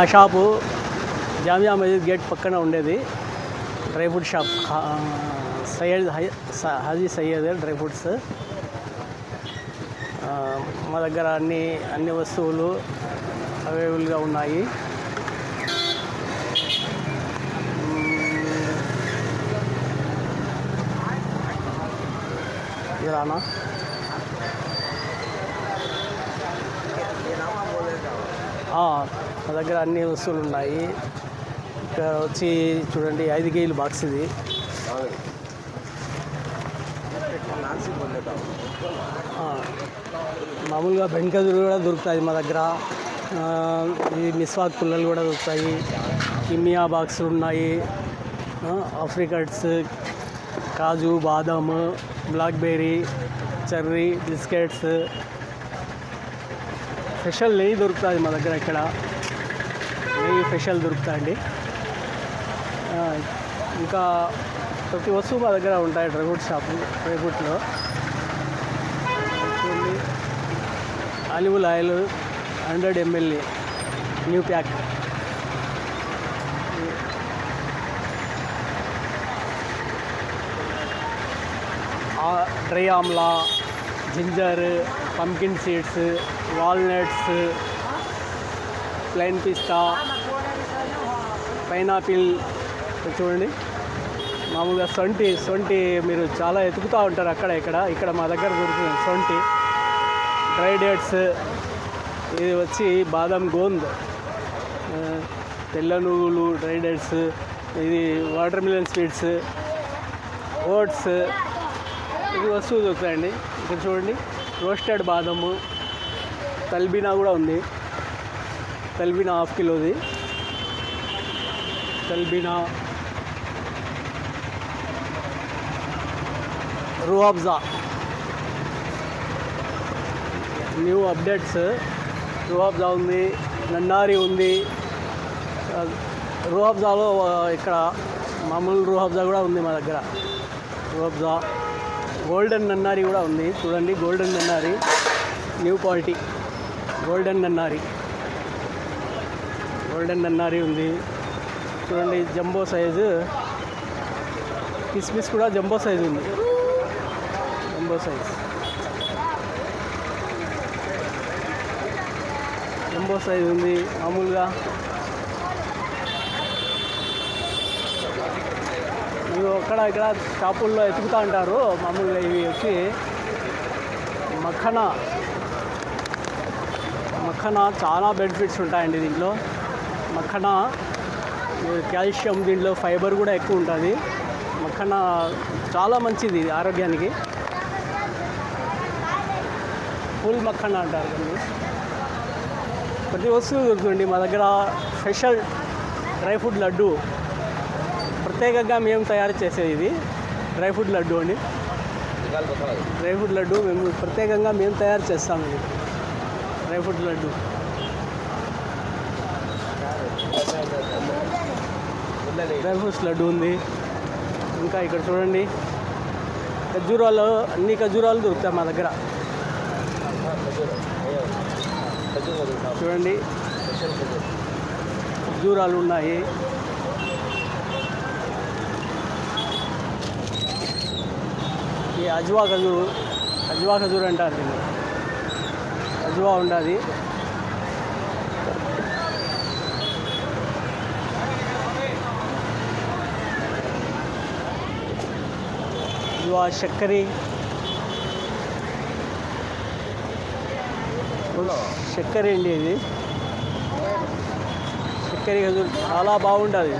మా షాపు జామియా మస్జిద్ గేట్ పక్కన ఉండేది. Dry fruit shop. సయ్యద్ హై- హాజీ సయ్యద్ డ్రై ఫ్రూట్స్. మా దగ్గర అన్ని అన్ని వస్తువులు అవైలబుల్గా ఉన్నాయి. ఇది మా దగ్గర అన్ని వస్తువులు ఉన్నాయి. ఇక్కడ వచ్చి చూడండి ఐదు కేజీలు బాక్స్ ఇది. మామూలుగా బెంకదులు కూడా దొరుకుతాయి మా దగ్గర. ఈ మిస్వాక్ పుల్లలు కూడా దొరుకుతాయి. కిమియా బాక్సులు ఉన్నాయి. ఆఫ్రికట్స్ కాజు బాదాము బ్లాక్బెర్రీ చెర్రీ బిస్కెట్స్ స్పెషల్ నెయ్యి దొరుకుతుంది మా దగ్గర ఇక్కడ. నెయ్యి స్పెషల్ దొరుకుతాయండి. అండి ఇంకా ప్రతి వస్తువు మా దగ్గర ఉంటాయి డ్రై ఫ్రూట్ షాపు డ్రై ఫ్రూట్లో. Olive ఆలివుల్ oil hundred ML new pack. Dry Amla ginger pumpkin seeds walnuts plain పిస్తా పైనాపిల్ చూడండి. మామూలుగా సొంటి సొంటి మీరు చాలా ఎతుకుతూ ఉంటారు అక్కడ ఇక్కడ. ఇక్కడ మా దగ్గర దొరుకుతుంది సొంటి. డ్రై డేట్స్ ఇది వచ్చి బాదం గోంద్. తెల్ల నువ్వులు డ్రై డేట్స్ ఇది వాటర్ మిలన్ స్వీట్స్ ఓట్స్ ఇది వస్తువు దొరుకుతాయండి. ఇక్కడ చూడండి. రోస్టెడ్ బాదము తల్బీనా కూడా ఉంది. తల్బీనా హాఫ్ కిలోది. తల్బీనా రూఅబ్జా న్యూ అప్డేట్స్ రూఅబ్జా ఉంది నన్నారి ఉంది. ఆ, ఇక్కడ మామూలు రూఅబ్జా కూడా ఉంది మా దగ్గర. రూఅబ్జా గోల్డెన్ నన్నారి కూడా ఉంది. చూడండి గోల్డెన్ నన్నారి. న్యూ క్వాలిటీ గోల్డెన్ నన్నారి. గోల్డెన్ నన్నారి ఉంది. చూడండి జంబో సైజు. కిస్మిస్ కూడా జంబో సైజు ఉంది. Jumbo size. జంబో సైజ్ ఉంది. మామూలుగా ఇవి అక్కడ ఇక్కడ షాపుల్లో ఎతుకుతూ ఉంటారు. మామూలుగా ఇవి వచ్చి మఖనా. మఖనా చాలా బెనిఫిట్స్ ఉంటాయండి దీంట్లో. మఖనా కాల్షియం దీంట్లో ఫైబర్ కూడా ఎక్కువ ఉంటుంది. మఖనా చాలా మంచిది ఆరోగ్యానికి. ఫుల్ మఖనా అంటారు దీన్ని. ప్రతి వస్తువు దొరుకుతుంది మా దగ్గర స్పెషల్ డ్రై ఫ్రూట్ లడ్డు ప్రత్యేకంగా మేము తయారు చేసేది ఇది. డ్రై ఫ్రూట్ లడ్డు అండి. డ్రై ఫ్రూట్ లడ్డు మేము ప్రత్యేకంగా మేము తయారు చేస్తాము ఇది. Dry fruit laddu. Dry fruits laddu ఉంది. ఇంకా ఇక్కడ చూడండి. ఖర్జూరాలు అన్ని ఖర్జూరాలు దొరుకుతాయి మా దగ్గర. చూడండి. ఖర్జూరాలు ఉన్నాయి. ఈ అజ్వా ఖజూరు అజ్వా ఖజూర్ అంటారు దీన్ని. అజ్వా ఉండాలి అజ్వా చక్కెర. చక్కెర అండి ఇది. చక్కెర ఖజూర్ చాలా బాగుంటుంది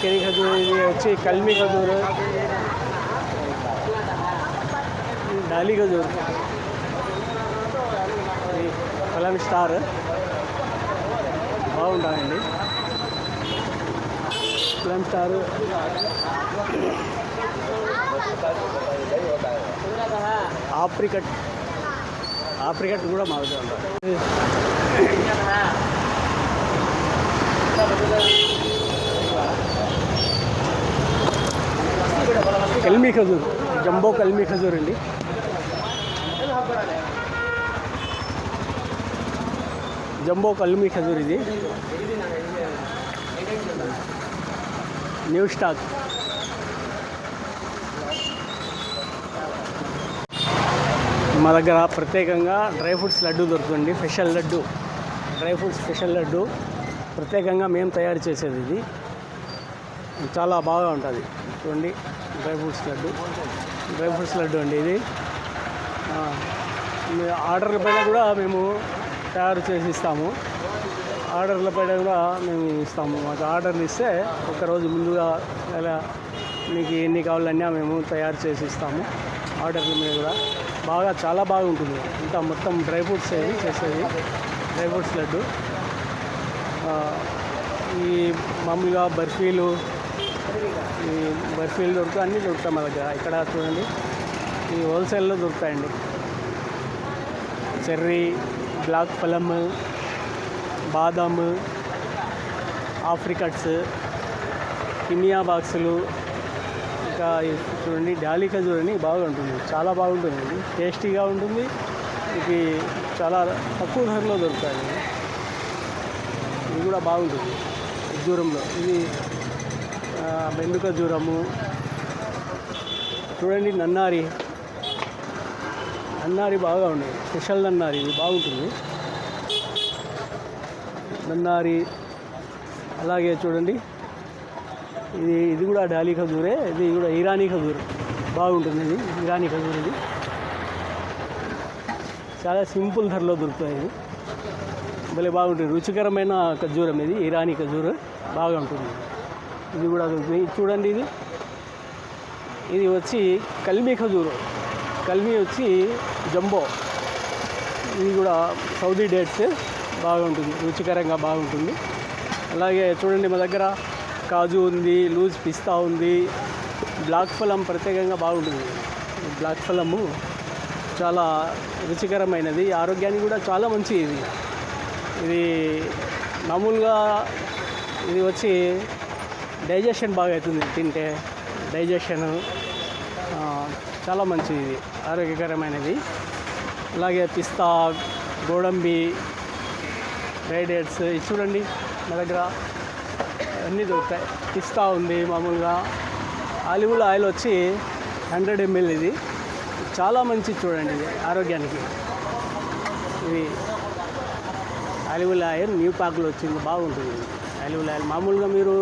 కెరీ ఖజూర్ ఇది వచ్చి కల్మి ఖజూరు డాలి ఖజూర్ ఇది కలం స్టార్ బాగుంటాయండి కలం స్టార్ ఆప్రికట్ ఆప్రికట్ కూడా మా దగ్గర కల్మి ఖజూర్ జంబో కల్మీ ఖజూర్ అండి. జంబో కల్మీ ఖజూర్ ఇది. New stock. మా దగ్గర ప్రత్యేకంగా డ్రై ఫ్రూట్స్ లడ్డు దొరుకుతుంది. Special laddu dry fruits special laddu. ప్రత్యేకంగా మేము తయారు చేసేది ఇది. చాలా బాగా ఉంటుంది. చూడండి dry fruits laddu. Dry fruits laddu అండి ఇది. మీ ఆర్డర్ల పైన కూడా మేము తయారు చేసి ఇస్తాము. ఆర్డర్ల పైన కూడా మేము ఇస్తాము. మాకు ఆర్డర్లు ఇస్తే ఒకరోజు ముందుగా ఎలా మీకు ఎన్ని కావాలన్నా మేము తయారు చేసి ఇస్తాము. ఆర్డర్ల మీద కూడా బాగా చాలా బాగుంటుంది. ఇంకా మొత్తం డ్రై ఫ్రూట్స్ అవి చేసేది? Dry fruits laddu. ఈ మామూలుగా బర్ఫీలు బర్ఫీలు దొరుకుతాయి అన్నీ దొరుకుతాయి మా దగ్గర. ఇక్కడ చూడండి ఈ హోల్సేల్లో దొరుకుతాయండి. చెర్రీ బ్లాక్ ఫలం బాదాము ఆఫ్రికట్స్ కిమియా బాక్సులు ఇంకా చూడండి డాలికా చూడండి బాగుంటుంది చాలా బాగుంటుంది. ఇది టేస్టీగా ఉంటుంది. ఇది చాలా తక్కువ ధరలో దొరుకుతాయి. ఇది కూడా బాగుంటుంది. దూరంలో. ఇది బెండుక జూరము చూడండి నన్నారి. నన్నారి బాగా ఉన్నాయి. స్పెషల్ నన్నారి ఇది బాగుంటుంది. నన్నారి అలాగే చూడండి. ఇది ఇది కూడా డాలీ ఖజూరే ఇది కూడా ఇరానీ ఖజూర్. బాగుంటుంది ఇది ఇరానీ ఖజూర్ ఇది. చాలా సింపుల్ ధరలో దొరుకుతాయి ఇది. భలే బాగుంటుంది. రుచికరమైన ఖజూరం ఇది ఇరానీ ఖజూర్. బాగా ఉంటుంది. ఇది కూడా చూడండి ఇది. ఇది వచ్చి కల్మీ ఖజూరు. కల్మీ వచ్చి జంబో. ఇది కూడా సౌదీ డేట్స్ బాగుంటుంది రుచికరంగా బాగుంటుంది. అలాగే చూడండి మా దగ్గర కాజు ఉంది లూజ్ పిస్తా ఉంది బ్లాక్ ఫలం ప్రత్యేకంగా బాగుంటుంది. బ్లాక్ ఫలము చాలా రుచికరమైనది ఆరోగ్యానికి కూడా చాలా మంచి ఇది. ఇది మామూలుగా ఇది వచ్చి డైజెషన్ బాగా అవుతుంది తింటే. డైజెషన్ చాలా మంచిది ఆరోగ్యకరమైనది. అలాగే పిస్తా గోడంబి డ్రై ఇది చూడండి మా దగ్గర అన్నీ దొరుకుతాయి. పిస్తా ఉంది మామూలుగా. ఆలివుల ఆయిల్ వచ్చి హండ్రెడ్ ఎంఎల్ ఇది. చాలా మంచిది చూడండి ఇది ఆరోగ్యానికి. ఇది ఆలివుల ఆయిల్ న్యూ ప్యాక్లో వచ్చింది బాగుంటుంది. ఆలివుల ఆయిల్ మామూలుగా మీరు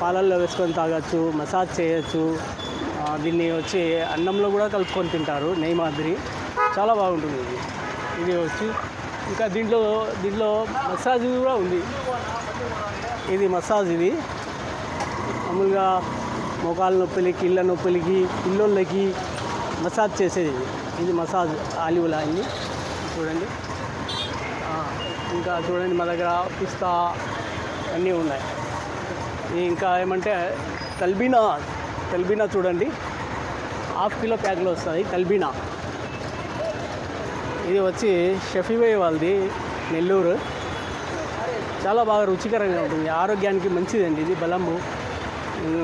పాలల్లో వేసుకొని తాగొచ్చు మసాజ్ చేయొచ్చు. దీన్ని వచ్చి అన్నంలో కూడా కలుపుకొని తింటారు నెయ్యి మాదిరి. చాలా బాగుంటుంది ఇది. ఇది వచ్చి ఇంకా దీంట్లో దీంట్లో మసాజ్ కూడా ఉంది. ఇది మసాజ్ ఇది. మామూలుగా మోకాళ్ళ నొప్పులకి ఇళ్ళ నొప్పులకి పిల్లోళ్ళకి మసాజ్ చేసేది ఇది. ఇది మసాజ్ ఆలివ్ ఆయిల్ చూడండి. ఇంకా చూడండి మా దగ్గర పిస్తా అన్నీ ఉన్నాయి. ఇంకా ఏమంటే కల్బీనా కల్బీనా చూడండి. హాఫ్ కిలో ప్యాక్లో వస్తుంది కల్బీనా ఇది వచ్చి షఫీవే వాళ్ళది నెల్లూరు. చాలా బాగా రుచికరంగా ఉంటుంది ఆరోగ్యానికి మంచిదండి ఇది బలము.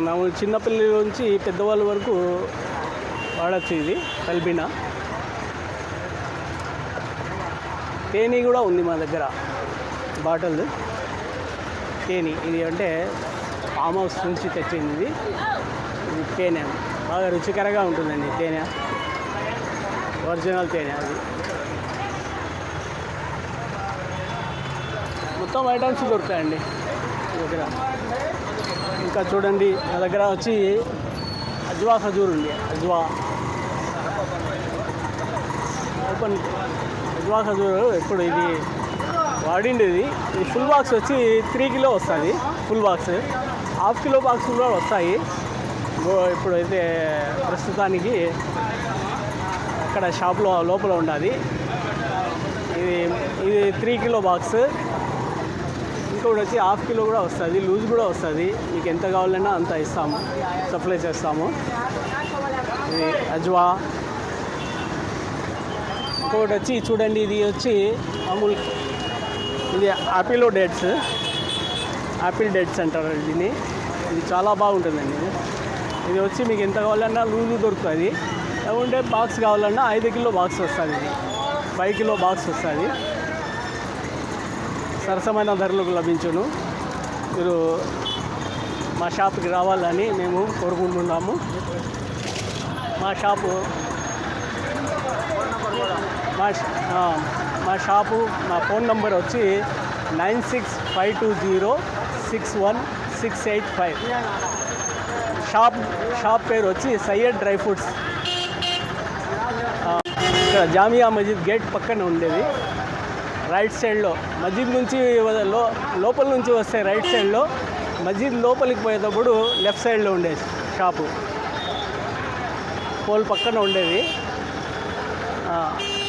మామూలు చిన్నపిల్లల నుంచి పెద్దవాళ్ళ వరకు వాడచ్చు ఇది కల్బీనా తేనె కూడా ఉంది మా దగ్గర బాటిల్ తేనె ఇది అంటే ఫామ్ హౌస్ నుంచి తెచ్చింది. ఇది తేనె. బాగా రుచికరంగా ఉంటుందండి తేనె. ఒరిజినల్ తేనె అది. మొత్తం ఐటమ్స్ దొరుకుతాయండి మీ దగ్గర. ఇంకా చూడండి మా దగ్గర వచ్చి అజ్వా ఖజూర్ ఉంది. అజ్వా. ఓపెన్. అజ్వా ఖజూర్ ఇప్పుడు ఇది వాడిండేది. ఈ ఫుల్ బాక్స్ వచ్చి త్రీ కిలో వస్తుంది. Full box. Half kilo box కూడా వస్తాయి. గో- ఇప్పుడు అయితే ప్రస్తుతానికి అక్కడ షాప్లో లోపల ఉండాలి ఇది ఇది త్రీ కిలో బాక్స్. ఇంకోటి వచ్చి హాఫ్ కిలో కూడా వస్తుంది. లూజ్ కూడా వస్తుంది. మీకు ఎంత కావాలన్నా అంత ఇస్తాము. సప్లై చేస్తాము. ఇది అజ్వా. ఇంకొకటి వచ్చి చూడండి ఇది వచ్చి మామూలు ఇది ఆపిలో డేట్స్. ఆపిల్ డేట్స్ అంటారు దీన్ని. ఇది చాలా బాగుంటుందండి. ఇది ఇది వచ్చి మీకు ఎంత కావాలన్నా లూజు దొరుకుతుంది. లేకుంటే బాక్స్ కావాలన్నా ఐదు కిలో బాక్స్ వస్తుంది. ఇది ఫైవ్ కిలో బాక్స్ వస్తుంది. సరసమైన ధరలకు లభించును. మీరు మా షాప్కి రావాలని మేము కోరుకుంటున్నాము. మా షాపు మా మా షాపు మా ఫోన్ నంబర్ వచ్చి nine six five two zero six one six eight five shop shop పేరు వచ్చి సయ్యద్ డ్రై ఫ్రూట్స్ ఇక్కడ జామియా మజీద్ గేట్ పక్కన ఉండేది. రైట్ సైడ్లో మజీద్ నుంచి లో లోపల నుంచి వస్తే రైట్ సైడ్లో మజీద్ లోపలికి పోయేటప్పుడు లెఫ్ట్ సైడ్లో ఉండేది షాపు పోల్ పక్కన ఉండేది. Uh,